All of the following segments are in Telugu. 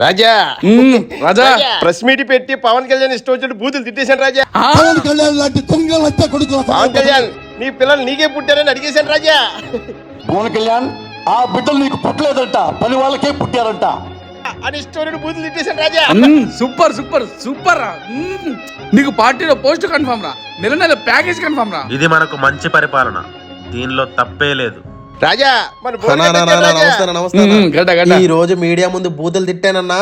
రాజా. రాజా. ప్రెస్ మీట్ పెట్టి పవన్ కళ్యాణ్ ఇష్టం వచ్చినట్టు బూతులు తిట్టేశాను రాజా. ఆ, పవన్ కళ్యాణ్ లాంటి కొడుకుల పవన్ కళ్యాణ్ నీ పిల్లలు నీకే పుట్టారని అడిగేశాను రాజా. పవన్ కళ్యాణ్ ఆ బిడ్డలు నీకు పుట్టలేదంట. పని వాళ్ళకే పుట్టారంట. అని ఇష్టం బూతులు తిట్టేశాను రాజా. సూపర్ సూపర్ సూపర్ రా. నీకు పార్టీలో పోస్ట్ కన్ఫర్మ్ రా నెల నెల ప్యాకేజ్ కన్ఫర్మ్ రా ఇది మనకు మంచి పరిపాలన. దీనిలో తప్పే లేదు. రాజా మన ఈ రోజు మీడియా ముందు బూతులు తిట్టానన్నా.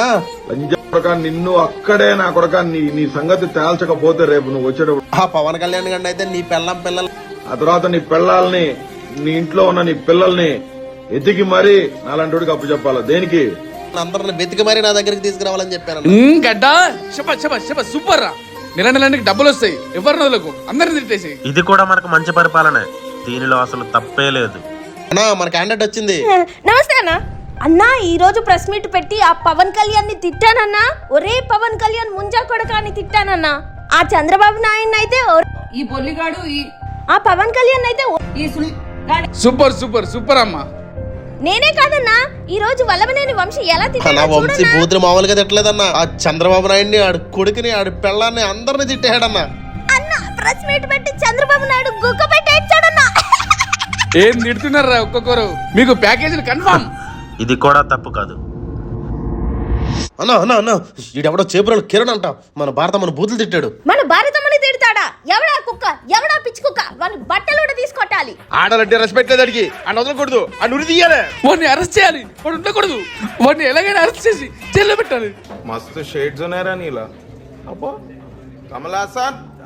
కొడక నిన్ను అక్కడే నా కొడక నీ నీ సంగతి తేల్చకపోతే రేపు నువ్వు వచ్చేటప్పుడు. ఆ పవన్ కళ్యాణ్ గండి అయితే నీ పెళ్ళం పిల్లలు. ఆ తర్వాత నీ పిల్లల్ని నీ ఇంట్లో ఉన్న నీ పిల్లల్ని ఎతికి మరీ నాలంటి అప్పు చెప్పాలా? దేనికి? అందరిని వెతికి మరీ నా దగ్గరికి తీసుకురావాలని చెప్పాను గడ్డ శప శప శప సూపర్ రా. నెల నెల నీకు డబ్బులు వస్తాయి. ఎవరి నదులకు అందరిని తిట్టేసి ఇది కూడా మనకు మంచి పరిపాలనే. దీనిలో అసలు తప్పే లేదు. అన్నా మన క్యాండిడేట్ వచ్చింది. నమస్తే అన్న. అన్నా ఈ రోజు ప్రెస్ మీట్ పెట్టి ఆ పవన్ కళ్యాణ్ని తిట్టానన్నా. ఒరే పవన్ కళ్యాణ్ ముంజా కొడక అని తిట్టానన్నా. ఆ చంద్రబాబు నాయుడు అయితే ఈ బొల్లిగాడు ఈ ఆ పవన్ కళ్యాణ్ అయితే ఒ- ఈ సుల్ గాడి సూపర్ సూపర్ సూపర్ అమ్మా. నేనే కాదన్నా. ఈ రోజు వల్లభనేని వంశీ ఎలా నా తిట్టాడో వంశీ చూడన్నా. బూతులు మామూలుగా తిట్టలేదన్నా. ఆ చంద్రబాబు నాయుడిని ఆడు కొడుకుని ఆడి పెళ్ళాన్ని అందరిని తిట్టాడన్నా అన్న ప్రెస్ మీట్ పెట్టి చంద్రబాబు నాయుడు గుక్క పెట్టి ఏడ్చాడన్నా ఏం తిడుతున్నారా ఒక్కొక్కరు? మీకు ప్యాకేజీలు కన్ఫర్మ్ ఇది కూడా తప్పు కాదు. అన్నా అన్నా అన్నా ఈడెవడో చేపురాలు కిరణ్ అంట. మన భారత మన బూతులు తిట్టాడు. మన భారతమ్మని తిడతాడా? ఎవడా కుక్క? ఎవడా పిచ్చి కుక్క? వాని బట్టలు కూడా తీసుకొట్టాలి ఆడాలంటే రెస్పెక్ట్ లేదు అడిగి. అని వదలకూడదు. ఆ నురి తీయాలి. వాడిని అరెస్ట్ చేయాలి. వాడు ఉండకూడదు. వాడిని ఎలాగైనా అరెస్ట్ చేసి జైల్లో పెట్టాలి. మస్తు షేడ్స్ ఉన్నాయరా నీలా. అబ్బో. కమలాసన్.